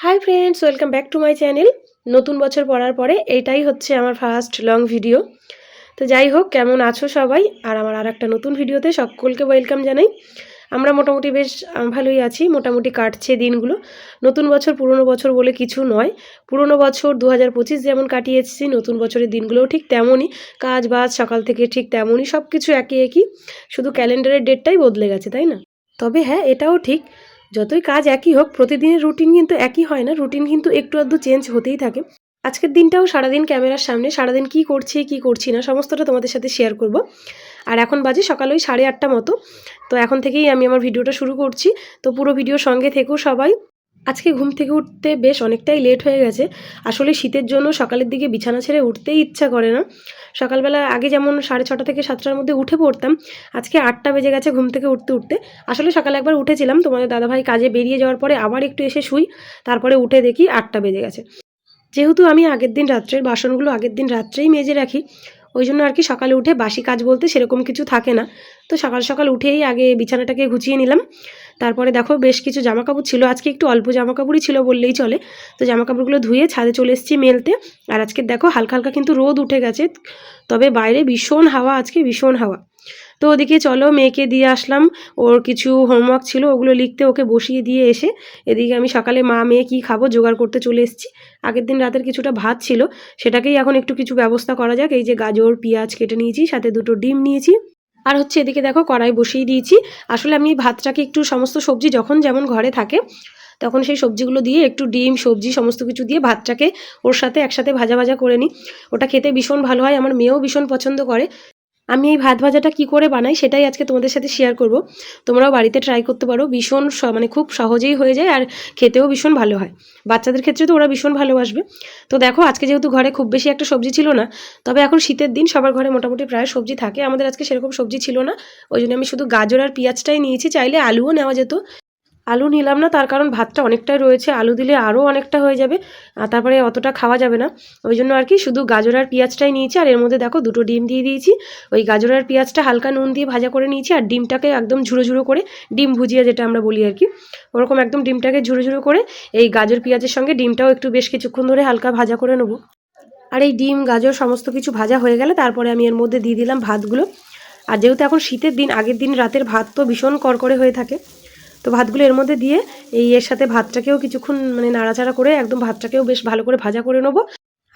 Hi friends welcome back to my channel নতুন বছর পড়ার পরে এটাই হচ্ছে আমার ফার্স্ট লং ভিডিও তো যাই হোক, কেমন আছো সবাই? আর আমার আর একটা নতুন ভিডিওতে সকলকে ওয়েলকাম জানাই। আমরা মোটামুটি বেশ ভালোই আছি, মোটামুটি কাটছে দিনগুলো। নতুন বছর পুরনো বছর বলে কিছু নয়। পুরনো বছর দু হাজার পঁচিশ যেমন কাটিয়ে এসেছি নতুন বছরের দিনগুলোও ঠিক তেমনই। কাজ বাজ সকাল থেকে ঠিক তেমনই সব কিছু একই একই। শুধু ক্যালেন্ডারের ডেটটাই বদলে গেছে, তাই না? তবে হ্যাঁ এটাও ঠিক। যতই কাজ একই হোক, প্রতিদিনের রুটিন কিন্তু একই হয় না। রুটিন কিন্তু একটু আধটু চেঞ্জ হতেই থাকে। আজকের দিনটাও সারাদিন ক্যামেরার সামনে, সারাদিন কি করছি কি করছি না, সমস্তটা তোমাদের সাথে শেয়ার করব। আর এখন বাজে সকাল ওই সাড়ে আটটা মতো। তো এখন থেকেই আমি আমার ভিডিওটা শুরু করছি। তো পুরো ভিডিওর সঙ্গে থেকেও সবাই। আজকে ঘুম থেকে উঠতে বেশ অনেকটাই লেট হয়ে গেছে। আসলে শীতের জন্য সকালের দিকে বিছানা ছেড়ে উঠতেই ইচ্ছা করে না। সকালবেলা আগে যেমন সাড়ে ছটা থেকে সাতটার মধ্যে উঠে পড়তাম, আজকে আটটা বেজে গেছে ঘুম থেকে উঠতে উঠতে। আসলে সকালে একবার উঠেছিলাম, তোমাদের দাদাভাই কাজে বেরিয়ে যাওয়ার পরে আবার একটু এসে শুই, তারপরে উঠে দেখি আটটা বেজে গেছে। যেহেতু আমি আগের দিন রাত্রের বাসনগুলো আগের দিন রাত্রেই মেজে রাখি ওই জন্য আর কি সকালে উঠে বাসি কাজ বলতে সেরকম কিছু থাকে না। তো সকাল সকাল উঠেই আগে বিছানাটাকে গুছিয়ে নিলাম। তারপরে দেখো বেশ কিছু জামাকাপড় ছিল। আজকে একটু অল্প জামাকাপড়ই ছিল বললেই চলে। তো জামাকাপড়গুলো ধুয়ে ছাদে চলে এসেছি মেলতে। আর আজকে দেখো হালকা হালকা কিন্তু রোদ উঠে গেছে। তবে বাইরে ভীষণ হাওয়া আজকে, ভীষণ হাওয়া। তো ওদিকে চলো, মেয়েকে দিয়ে আসলাম। ওর কিছু হোমওয়ার্ক ছিল, ওগুলো লিখতে ওকে বসিয়ে দিয়ে এসে এদিকে আমি সকালে মা, মেয়ে কী খাব জোগাড় করতে চলে এসেছি। আগের দিন রাতের কিছুটা ভাত ছিল, সেটাকেই এখন একটু কিছু ব্যবস্থা করা যাক। এই যে গাজর, পেঁয়াজ কেটে নিয়েছি, সাথে দুটো ডিম নিয়েছি। আর হচ্ছে এদিকে দেখো কড়াই বসিয়ে দিয়েছি। আসলে আমি ভাতটাকে একটু সমস্ত সবজি যখন যেমন ঘরে থাকে, তখন সেই সবজিগুলো দিয়ে একটু ডিম, সবজি সমস্ত কিছু দিয়ে ভাতটাকে ওর সাথে একসাথে ভাজা ভাজা করে নিই। ওটা খেতে ভীষণ ভালো হয়, আমার মেয়েও ভীষণ পছন্দ করে। আমি এই ভাত ভাজাটা কি করে বানাই সেটাই আজকে তোমাদের সাথে শেয়ার করব। তোমরাও বাড়িতে ট্রাই করতে পারো, ভীষণ মানে খুব সহজেই হয়ে যায় আর খেতেও ভীষণ ভালো হয়। বাচ্চাদের ক্ষেত্রে তো ওরা ভীষণ ভালোবাসবে। তো দেখো, আজকে যেহেতু ঘরে খুব বেশি একটা সবজি ছিল না, তবে এখন শীতের দিন সবার ঘরে মোটামুটি প্রায় সবজি থাকে। আমাদের আজকে সেরকম সবজি ছিল না, ওই জন্য আমি শুধু গাজর আর পেঁয়াজটাই নিয়েছি। চাইলে আলুও নেওয়া যেত আলু নিলাম না, তার কারণ ভাতটা অনেকটাই রয়েছে, আলু দিলে আরও অনেকটা হয়ে যাবে তারপরে অতটা খাওয়া যাবে না। ওই জন্য আর কি শুধু গাজর আর পেঁয়াজটাই নিয়েছি, আর এর মধ্যে দেখো দুটো ডিম দিয়ে দিয়েছি। ওই গাজর আর পেঁয়াজটা হালকা নুন দিয়ে ভাজা করে নিয়েছি, আর ডিমটাকে একদম ঝুড়ো ঝুড়ো করে, ডিম ভুজিয়া যেটা আমরা বলি আর কি, ওরকম একদম ডিমটাকে ঝুড়ো ঝুড়ো করে এই গাজর পেঁয়াজের সঙ্গে ডিমটাও একটু বেশ কিছুক্ষণ ধরে হালকা ভাজা করে নেব। আর এই ডিম, গাজর সমস্ত কিছু ভাজা হয়ে গেলে তারপরে আমি এর মধ্যে দিয়ে দিলাম ভাতগুলো। আর যেহেতু এখন শীতের দিন, আগের দিন রাতের ভাত তো ভীষণ কড়কড়ে হয়ে থাকে। তো ভাতগুলো এর মধ্যে দিয়ে এই এর সাথে ভাতটাকেও কিছুক্ষণ মানে নাড়াচাড়া করে একদম ভাতটাকেও বেশ ভালো করে ভাজা করে নেব।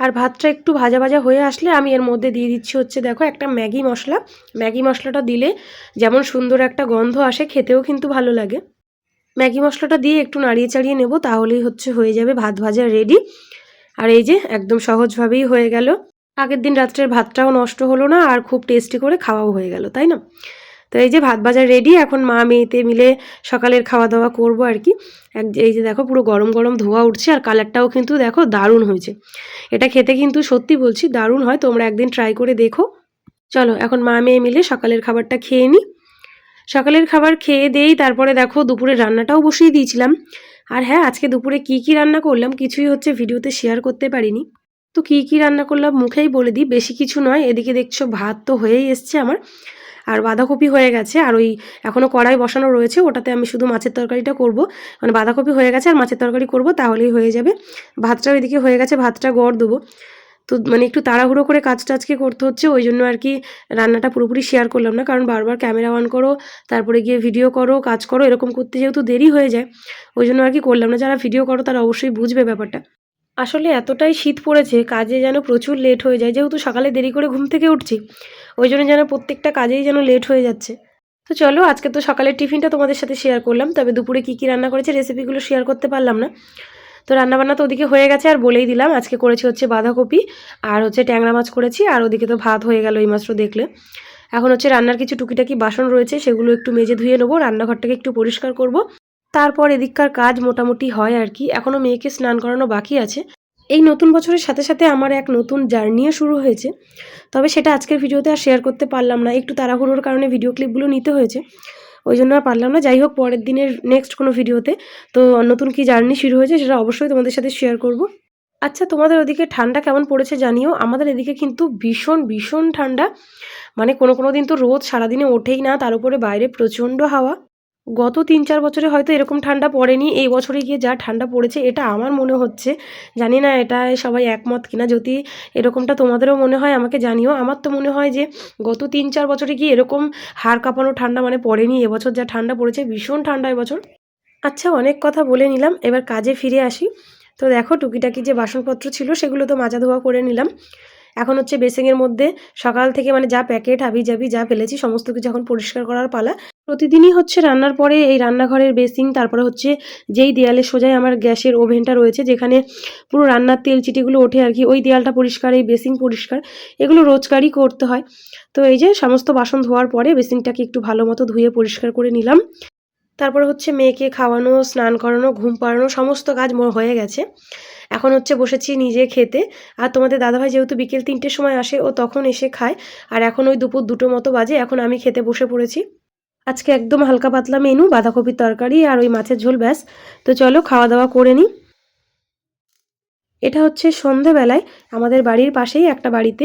আর ভাতটা একটু ভাজা ভাজা হয়ে আসলে আমি এর মধ্যে দিয়ে দিচ্ছি হচ্ছে দেখো একটা ম্যাগি মশলা। ম্যাগি মশলাটা দিলে যেমন সুন্দর একটা গন্ধ আসে, খেতেও কিন্তু ভালো লাগে। ম্যাগি মশলাটা দিয়ে একটু নাড়িয়ে চাড়িয়ে নেব তাহলেই হচ্ছে হয়ে যাবে ভাত ভাজা রেডি। আর এই যে একদম সহজভাবেই হয়ে গেল। আগের দিন রাত্রের ভাতটাও নষ্ট হলো না আর খুব টেস্টি করে খাওয়াও হয়ে গেল, তাই না? তো এই যে ভাত বাজার রেডি এখন মা মেয়েতে মিলে সকালের খাওয়া দাওয়া করব আর কি। এই যে দেখো পুরো গরম গরম ধোয়া উঠছে আর কালারটাও কিন্তু দেখো দারুণ হয়েছে। এটা খেতে কিন্তু সত্যি বলছি দারুণ হয়, তোমরা একদিন ট্রাই করে দেখো। চলো, এখন মা মেয়ে মিলে সকালের খাবারটা খেয়ে নিই সকালের খাবার খেয়ে দেই, তারপরে দেখো দুপুরে রান্নাটাও বসিয়ে দিয়েছিলাম। আর হ্যাঁ আজকে দুপুরে কি কি রান্না করলাম কিছুই হচ্ছে ভিডিওতে শেয়ার করতে পারিনি। তো কি কি রান্না করলাম মুখেই বলে দিই, বেশি কিছু নয়, এদিকে দেখছ ভাত তো হয়েই এসছে আমার। আর বাঁধাকপি হয়ে গেছে, আর ওই এখনও কড়াই বসানো রয়েছে, ওটাতে আমি শুধু মাছের তরকারিটা করব। মানে বাঁধাকপি হয়ে গেছে আর মাছের তরকারি করব, তাহলেই হয়ে যাবে। ভাতটা ওইদিকে হয়ে গেছে, ভাতটা গড় দেবো। তো মানে একটু তাড়াহুড়ো করে কাজটা আজকে করতে হচ্ছে, ওই জন্য আর কি রান্নাটা পুরোপুরি শেয়ার করলাম না, কারণ বারবার ক্যামেরা অন করো, তারপরে গিয়ে ভিডিও করো, কাজ করো, এরকম করতে যেহেতু দেরি হয়ে যায়, ওই জন্য আর কি করলাম না। যারা ভিডিও করো তারা অবশ্যই বুঝবে ব্যাপারটা। আসলে এতটাই শীত পড়েছে, কাজে যেন প্রচুর লেট হয়ে যায়। যেহেতু সকালে দেরি করে ঘুম থেকে উঠছি, ওই জন্য যেন প্রত্যেকটা কাজেই যেন লেট হয়ে যাচ্ছে। তো চলো, আজকে তো সকালের টিফিনটা তোমাদের সাথে শেয়ার করলাম, তবে দুপুরে কী কী রান্না করেছে রেসিপিগুলো শেয়ার করতে পারলাম না। তো রান্নাবান্না তো ওদিকে হয়ে গেছে, আর বলেই দিলাম, আজকে করেছি হচ্ছে বাঁধাকপি, আর হচ্ছে ট্যাংরা মাছ করেছি, আর ওদিকে তো ভাত হয়ে গেল এই মাত্র দেখলে। এখন হচ্ছে রান্নার কিছু টুকিটাকি বাসন রয়েছে, সেগুলো একটু মেজে ধুয়ে নেব, রান্নাঘরটাকে একটু পরিষ্কার করব। তারপর এদিককার কাজ মোটামুটি হয় আর কি। এখনও মেয়েকে স্নান করানো বাকি আছে। এই নতুন বছরের সাথে সাথে আমার এক নতুন জার্নিও শুরু হয়েছে। তবে সেটা আজকের ভিডিওতে আর শেয়ার করতে পারলাম না। একটু তাড়াহুড়োর কারণে ভিডিও ক্লিপগুলো নিতে হয়েছে। ওই জন্য আর পারলাম না। যাই হোক, পরের দিনের নেক্সট কোনো ভিডিওতে। তো নতুন কি জার্নি শুরু হয়েছে সেটা অবশ্যই তোমাদের সাথে শেয়ার করব। আচ্ছা তোমাদের ওদিকে ঠান্ডা কেমন পড়েছে জানিও। আমাদের এদিকে কিন্তু ভীষণ ভীষণ ঠান্ডা। মানে কোনো কোনো দিন তো রোদ সারাদিনে ওঠেই না। তার উপরে বাইরে প্রচণ্ড হাওয়া। গত তিন চার বছরে হয়তো এরকম ঠান্ডা পড়েনি, এই বছরে গিয়ে যা ঠান্ডা পড়েছে এটা আমার মনে হচ্ছে। জানি না এটা সবাই একমত কিনা, যদি এরকমটা তোমাদেরও মনে হয় আমাকে জানিও। আমার তো মনে হয় যে গত তিন চার বছরে গিয়ে এরকম হাড় কাঁপানো ঠান্ডা মানে পড়েনি, এবছর যা ঠান্ডা পড়েছে ভীষণ ঠান্ডা এবছর। আচ্ছা অনেক কথা বলে নিলাম, এবার কাজে ফিরে আসি। তো দেখো টুকিটাকি যে বাসনপত্র ছিল সেগুলো তো মাজা ধোয়া করে নিলাম। এখন হচ্ছে বেসিংয়ের মধ্যে সকাল থেকে মানে যা প্যাকেট, হাবি জাবি যা ফেলেছি, সমস্ত কিছু এখন পরিষ্কার করার পালা। প্রতিদিনই হচ্ছে রান্নার পরে এই রান্নাঘরের বেসিং তারপরে হচ্ছে যেই দেয়ালে সোজাই আমার গ্যাসের ওভেনটা রয়েছে, যেখানে পুরো রান্নার তেল চিটিগুলো ওঠে আর কি, ওই দেয়ালটা পরিষ্কার, এই বেসিং পরিষ্কার, এগুলো রোজকারই করতে হয়। তো এই যে সমস্ত বাসন ধোয়ার পরে বেসিংটাকে একটু ভালো মতো ধুয়ে পরিষ্কার করে নিলাম। তারপরে হচ্ছে মেয়েকে খাওয়ানো, স্নান করানো, ঘুম পাড়ানো, সমস্ত কাজ মোর হয়ে গেছে। এখন হচ্ছে বসেছি নিজে খেতে। আর তোমাদের দাদাভাই যেহেতু বিকেল তিনটের সময় আসে, ও তখন এসে খায়। আর এখন ওই দুপুর দুটো মতো বাজে, এখন আমি খেতে বসে পড়েছি। আজকে একদম হালকা পাতলা মেনু বাঁধাকপির তরকারি আর ওই মাছের ঝোল ব্যাস। তো চলো খাওয়া দাওয়া করে নিই এটা হচ্ছে সন্ধেবেলায় আমাদের বাড়ির পাশেই একটা বাড়িতে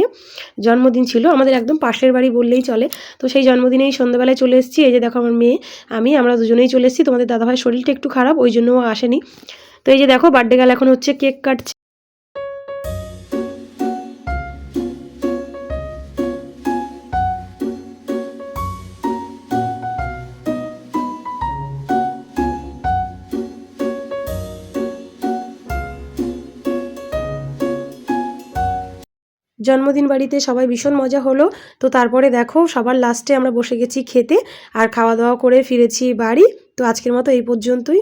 জন্মদিন ছিল। আমাদের একদম পাশের বাড়ি বললেই চলে। তো সেই জন্মদিনেই সন্ধেবেলায় চলে এসেছি। এই যে দেখো আমার মেয়ে, আমি, আমরা দুজনেই চলে এসেছি। তোমাদের দাদাভাইয়ের শরীরটা একটু খারাপ, ওই জন্য ও আসেনি। তো এই যে দেখো বার্থডে গাল এখন হচ্ছে কেক কাটছে। জন্মদিন বাড়িতে সবাই ভীষণ মজা হলো। তো তারপরে দেখো সবার লাস্টে আমরা বসে গেছি খেতে আর খাওয়া দাওয়া করে ফিরেছি বাড়ি। তো আজকের মতো এই পর্যন্তই।